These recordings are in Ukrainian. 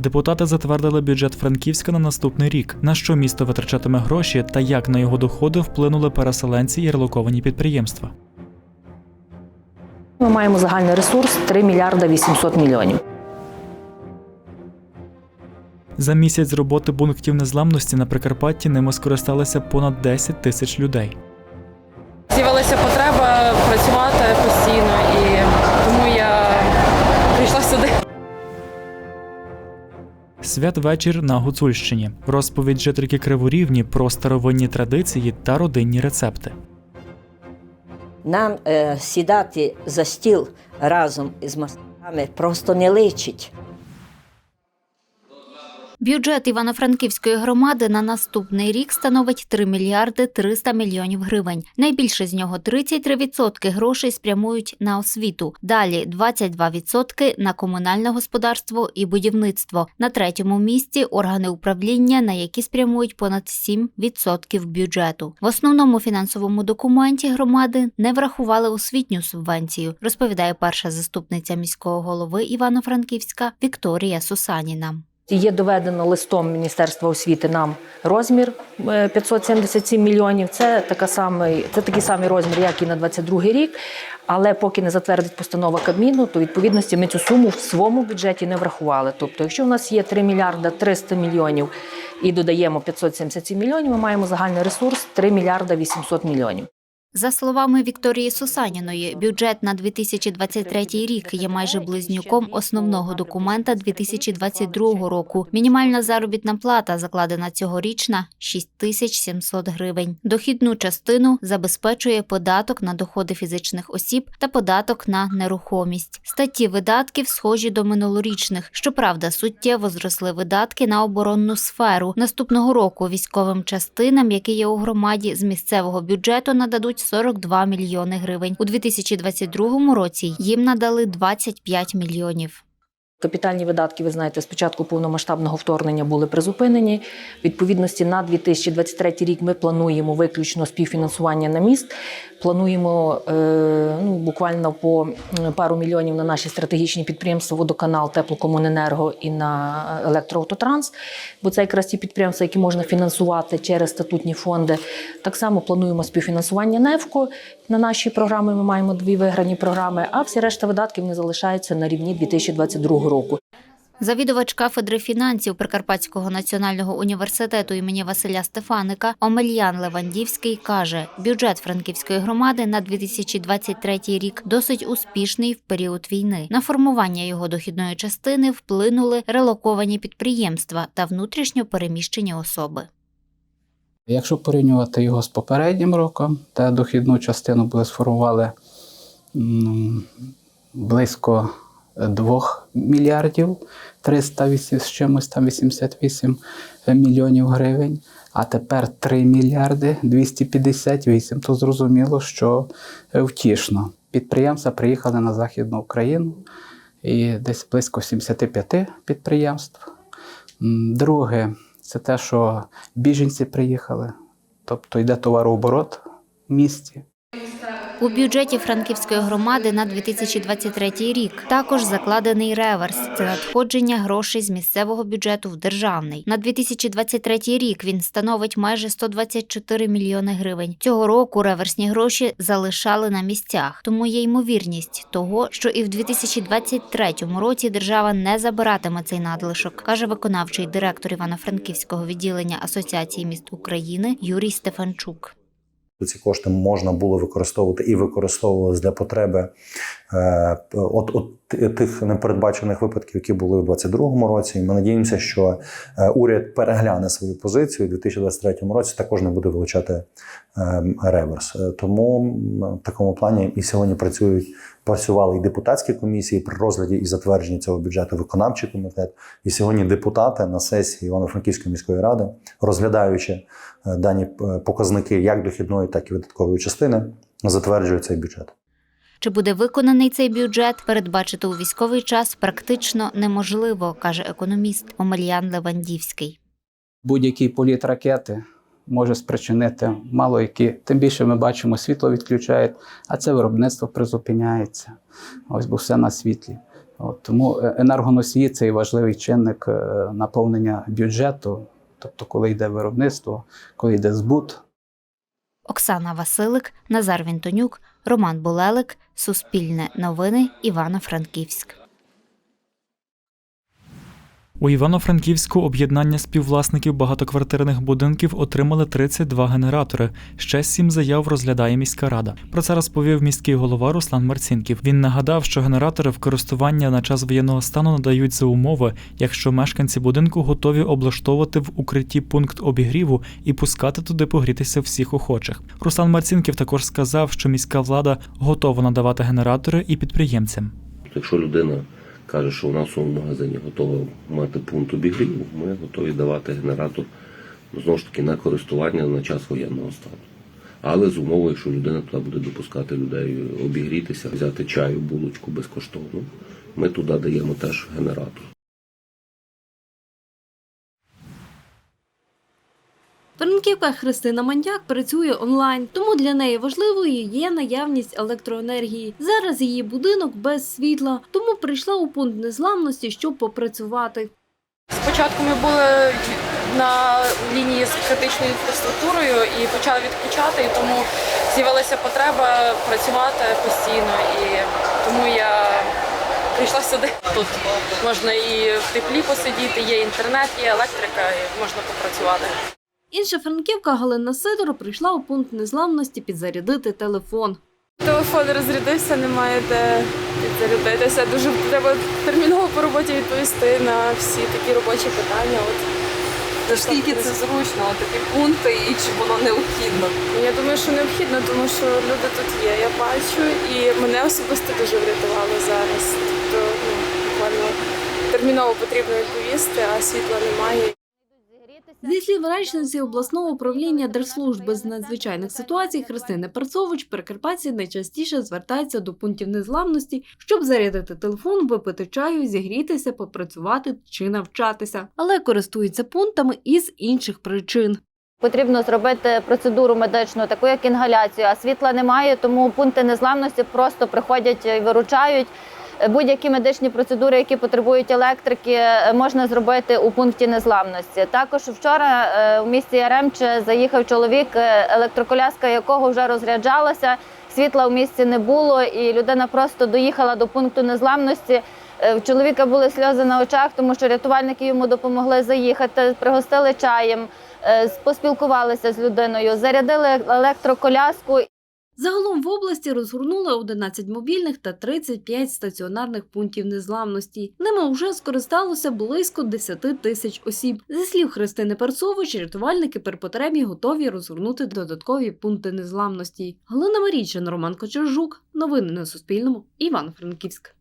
Депутати затвердили бюджет Франківська на наступний рік, на що місто витрачатиме гроші та як на його доходи вплинули переселенці і релоковані підприємства. Ми маємо загальний ресурс 3 мільярда 800 мільйонів. За місяць роботи пунктів незламності на Прикарпатті ними скористалися понад 10 тисяч людей. Святвечір на Гуцульщині. Розповідь жительки Криворівні про старовинні традиції та родинні рецепти. Нам е, сідати за стіл разом із мастерами просто не личить. Бюджет Івано-Франківської громади на наступний рік становить 3 мільярди 300 мільйонів гривень. Найбільше з нього 33% грошей спрямують на освіту. Далі 22% на комунальне господарство і будівництво. На третьому місці органи управління, на які спрямують понад 7% бюджету. В основному фінансовому документі громади не врахували освітню субвенцію, розповідає перша заступниця міського голови Івано-Франківська Вікторія Сусаніна. Є доведено листом Міністерства освіти нам розмір е, 577 мільйонів. Це, така самий, це такий самий розмір, як і на 22 рік. Але поки не затвердить постанова Кабміну, то відповідності ми цю суму в своєму бюджеті не врахували. Тобто, якщо в нас є 3 мільярда 300 мільйонів і додаємо 577 мільйонів, ми маємо загальний ресурс 3 мільярда 800 мільйонів. За словами Вікторії Сусаніної, бюджет на 2023 рік є майже близнюком основного документа 2022 року. Мінімальна заробітна плата, закладена цьогорічна 6700 гривень. Дохідну частину забезпечує податок на доходи фізичних осіб та податок на нерухомість. Статті видатків схожі до минулорічних. Щоправда, суттєво зросли видатки на оборонну сферу. Наступного року військовим частинам, які є у громаді, з місцевого бюджету нададуть 42 мільйони гривень. У 2022 році їм надали 25 мільйонів. Капітальні видатки, ви знаєте, з початку повномасштабного вторгнення були призупинені. Відповідності на 2023 рік ми плануємо виключно співфінансування на міст. Плануємо е, ну, буквально по пару мільйонів на наші стратегічні підприємства Водоканал, Теплокомуненерго і на Електроавтотранс, бо це якраз ті підприємства, які можна фінансувати через статутні фонди. Так само плануємо співфінансування НЕФКО. На наші програми ми маємо дві виграні програми, а всі решта видатків не залишаються на рівні 2022 року. Завідувач кафедри фінансів Прикарпатського національного університету імені Василя Стефаника Омельян Левандівський каже, бюджет Франківської громади на 2023 рік досить успішний в період війни. На формування його дохідної частини вплинули релоковані підприємства та внутрішньо переміщені особи. Якщо порівнювати його з попереднім роком, та дохідну частину були сформували близько 2 мільярдів 308 з чимось там 88 мільйонів гривень, а тепер 3 мільярди 258, то зрозуміло, що втішно. Підприємства приїхали на Західну Україну і десь близько 75 підприємств. Друге, це те, що біженці приїхали, тобто йде товарооборот в місті. У бюджеті Франківської громади на 2023 рік також закладений реверс. Це надходження грошей з місцевого бюджету в державний. На 2023 рік він становить майже 124 мільйони гривень. Цього року реверсні гроші залишали на місцях, тому є ймовірність того, що і в 2023 році держава не забиратиме цей надлишок, каже виконавчий директор Івано-Франківського відділення Асоціації міст України Юрій Стефанчук. Ці кошти можна було використовувати і використовувалися для потреби е, от, от тих непередбачених випадків, які були у 2022 році. І ми надіємося, що е, уряд перегляне свою позицію у 2023 році. Також не буде вилучати е, реверс. Е, Тому в такому плані і сьогодні працюють. Працювали і депутатські комісії при розгляді і затвердженні цього бюджету, виконавчий комітет. І сьогодні депутати на сесії Івано-Франківської міської ради, розглядаючи е, дані показники як дохідної, так і видаткової частини, затверджують цей бюджет. Чи буде виконаний цей бюджет, передбачити у військовий час практично неможливо, каже економіст Омельян Левандівський. Будь-який політ ракети може спричинити мало які. Тим більше ми бачимо, світло відключають, а це виробництво призупиняється. Ось бо все на світлі. От, тому е, енергоносії це і важливий чинник е, наповнення бюджету, тобто коли йде виробництво, коли йде збут. Оксана Василик, Назар Вінтонюк, Роман Булелик, Суспільне новини, Івано-Франківськ. У Івано-Франківську об'єднання співвласників багатоквартирних будинків отримали 32 генератори. Ще сім заяв розглядає міська рада. Про це розповів міський голова Руслан Марцінків. Він нагадав, що генератори в користування на час воєнного стану надають за умови, якщо мешканці будинку готові облаштовувати в укритті пункт обігріву і пускати туди погрітися всіх охочих. Руслан Марцінків також сказав, що міська влада готова надавати генератори і підприємцям. Якщо людина каже, що у нас у магазині готова мати пункт обігріву, ми готові давати генератор знову ж таки на користування на час воєнного стану. Але з умовою, що людина туди буде допускати людей обігрітися, взяти чаю, булочку безкоштовно. Ми туди даємо теж генератор. Франківка Христина Мандяк працює онлайн, тому для неї важливою є наявність електроенергії. Зараз її будинок без світла, тому прийшла у пункт незламності, щоб попрацювати. Спочатку ми були на лінії з критичною інфраструктурою і почали відключати, і тому з'явилася потреба працювати постійно. І тому я прийшла сюди. Тут можна і в теплі посидіти, є інтернет, є електрика, і можна попрацювати. Інша франківка Галина Сидор прийшла у пункт незламності підзарядити телефон. Телефон розрядився, немає де підзарядитися. Дуже треба терміново по роботі відповісти на всі такі робочі питання. От Наскільки це зручно, такі пункти, і чи воно необхідно? я думаю, що необхідно, тому що люди тут є. Я бачу, і мене особисто дуже врятувало зараз. Тобто ну, буквально терміново потрібно відповісти, а світла немає. Зі слів речниці обласного управління Держслужби з надзвичайних ситуацій Христини Перцович, прикарпатці найчастіше звертаються до пунктів незламності, щоб зарядити телефон, випити чаю, зігрітися, попрацювати чи навчатися, але користуються пунктами із інших причин. Потрібно зробити процедуру медичну, таку як інгаляцію, а світла немає, тому пункти незламності просто приходять і виручають. Будь-які медичні процедури, які потребують електрики, можна зробити у пункті незламності. Також вчора е, у місті Яремче заїхав чоловік, е, електроколяска якого вже розряджалася. Світла в місті не було, і людина просто доїхала до пункту незламності. Е, В чоловіка були сльози на очах, тому що рятувальники йому допомогли заїхати, пригостили чаєм, е, поспілкувалися з людиною, зарядили електроколяску. Загалом в області розгорнули 11 мобільних та 35 стаціонарних пунктів незламності. Ними вже скористалося близько 10 тисяч осіб. Зі слів Христини Перцович, рятувальники при потребі готові розгорнути додаткові пункти незламності. Галина Марійчин, Роман Кочержук. Новини на Суспільному. Івано-Франківськ. –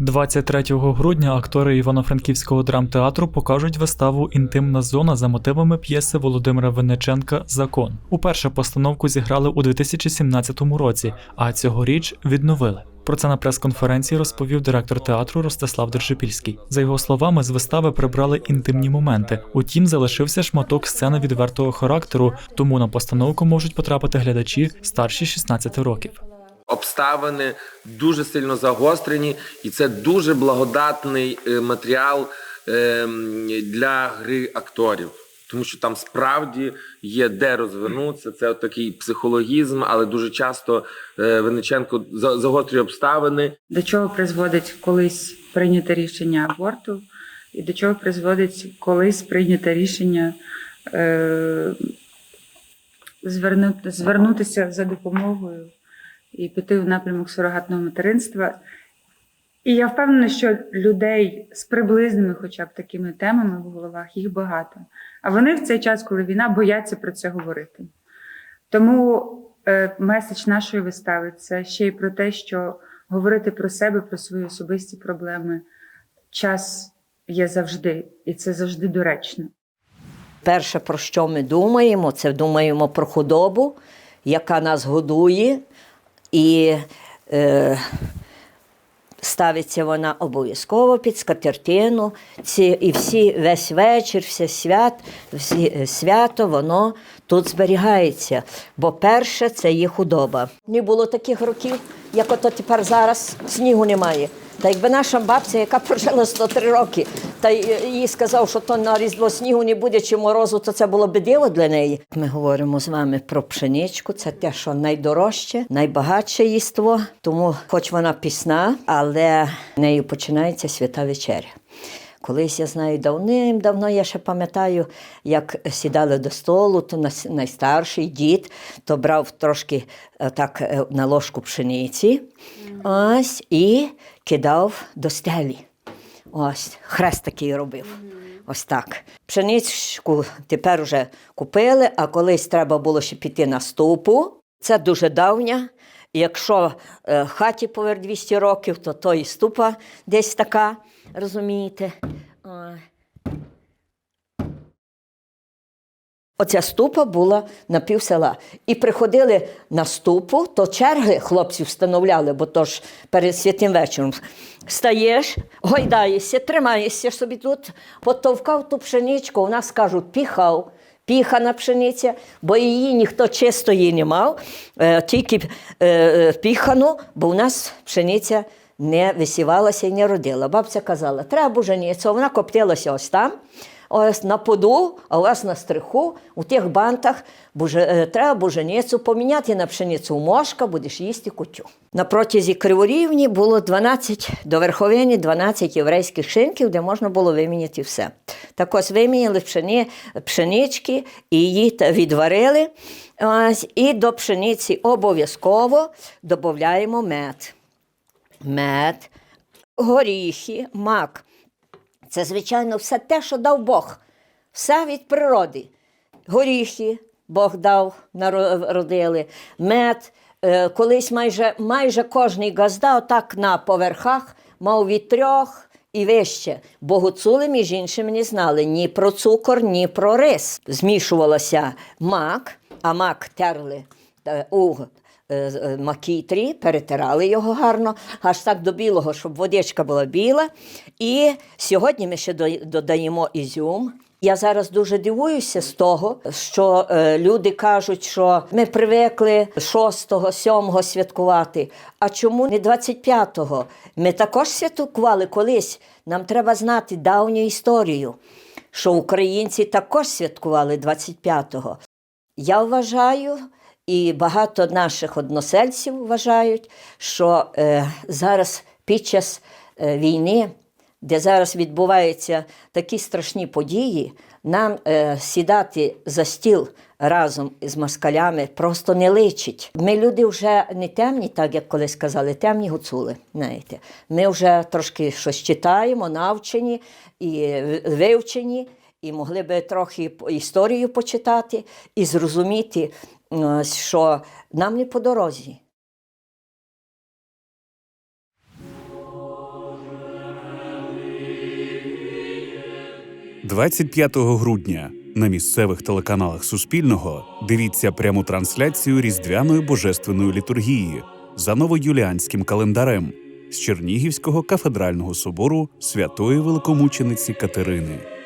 23 грудня актори Івано-Франківського драмтеатру покажуть виставу Інтимна зона за мотивами п'єси Володимира Винниченка Закон. Уперше постановку зіграли у 2017 році, а цьогоріч відновили. Про це на прес-конференції розповів директор театру Ростислав Держипільський. За його словами, з вистави прибрали інтимні моменти. Утім, залишився шматок сцени відвертого характеру, тому на постановку можуть потрапити глядачі старші 16 років. Обставини дуже сильно загострені, і це дуже благодатний е, матеріал ем, для гри акторів. тому що там справді є де розвернутися. Це такий психологізм, але дуже часто е, Винниченко загострює обставини. до чого призводить колись прийняте рішення аборту, і до чого призводить колись прийняте рішення е, звернути, звернутися за допомогою і піти в напрямок сурогатного материнства. І я впевнена, що людей з приблизними, хоча б такими темами в головах, їх багато. А вони в цей час, коли війна, бояться про це говорити. Тому е, меседж нашої вистави це ще й про те, що говорити про себе, про свої особисті проблеми. Час є завжди, і це завжди доречно. Перше, про що ми думаємо, це думаємо про худобу, яка нас годує, і е, ставиться вона обов'язково під скатертину. Ці, і всі, весь вечір, все свят, всі, е, свято, воно тут зберігається. Бо перше це є худоба. Не було таких років, як ото тепер зараз снігу немає. Та якби наша бабця, яка прожила 103 роки, та й- їй сказав, що то на різдво снігу не буде чи морозу, то це було б диво для неї. Ми говоримо з вами про пшеничку. Це те, що найдорожче, найбагатше їство. Тому, хоч вона пісна, але нею починається свята вечеря. Колись я знаю давним-давно, я ще пам'ятаю, як сідали до столу, то найстарший дід то брав трошки е, так е, на ложку пшениці ось, і кидав до стелі. Ось, хрест такий робив. Ось так. Пшеничку тепер уже купили, а колись треба було ще піти на ступу. Це дуже давня. Якщо е, хаті повер 200 років, то то і ступа десь така, розумієте. Оця ступа була на пів села. І приходили на ступу, то черги хлопці встановляли, бо то ж перед святим вечором. Стаєш, гойдаєшся, тримаєшся собі тут, потовкав ту пшеничку, у нас кажуть, піхав. Піхана пшениця, бо її ніхто чисто її не мав, е, тільки е, піхану, бо у нас пшениця не висівалася і не родила. Бабця казала, треба буженіця, вона коптилася ось там, ось на поду, а у вас на стриху, у тих бантах буже, е, треба буженицю поміняти на пшеницю мошка, будеш їсти кутю. На протязі Криворівні було 12, до верховині 12 єврейських шинків, де можна було виміняти все. Так ось виміняли пшени, пшенички і її відварили. Ось, і до пшениці обов'язково додаємо мед. Мед, горіхи, мак. Це, звичайно, все те, що дав Бог. Все від природи. Горіхи Бог дав, народили, мед. Е, Колись майже, майже кожний газда отак на поверхах мав від трьох і вище. Бо гуцули, між іншим, не знали ні про цукор, ні про рис. Змішувалося мак, а мак терли е, у макітрі, перетирали його гарно, аж так до білого, щоб водичка була біла. І сьогодні ми ще додаємо ізюм. Я зараз дуже дивуюся з того, що е, люди кажуть, що ми привикли 6-го, 7-го святкувати. А чому не 25-го? Ми також святкували колись. Нам треба знати давню історію, що українці також святкували 25-го. Я вважаю, і багато наших односельців вважають, що е, зараз під час е, війни, де зараз відбуваються такі страшні події, нам е, сідати за стіл разом з москалями просто не личить. Ми люди вже не темні, так як колись казали, темні гуцули. Знаєте. Ми вже трошки щось читаємо, навчені і вивчені і могли би трохи історію почитати і зрозуміти, що нам не по дорозі. 25 грудня на місцевих телеканалах Суспільного дивіться пряму трансляцію Різдвяної божественної літургії за новоюліанським календарем з Чернігівського кафедрального собору Святої Великомучениці Катерини.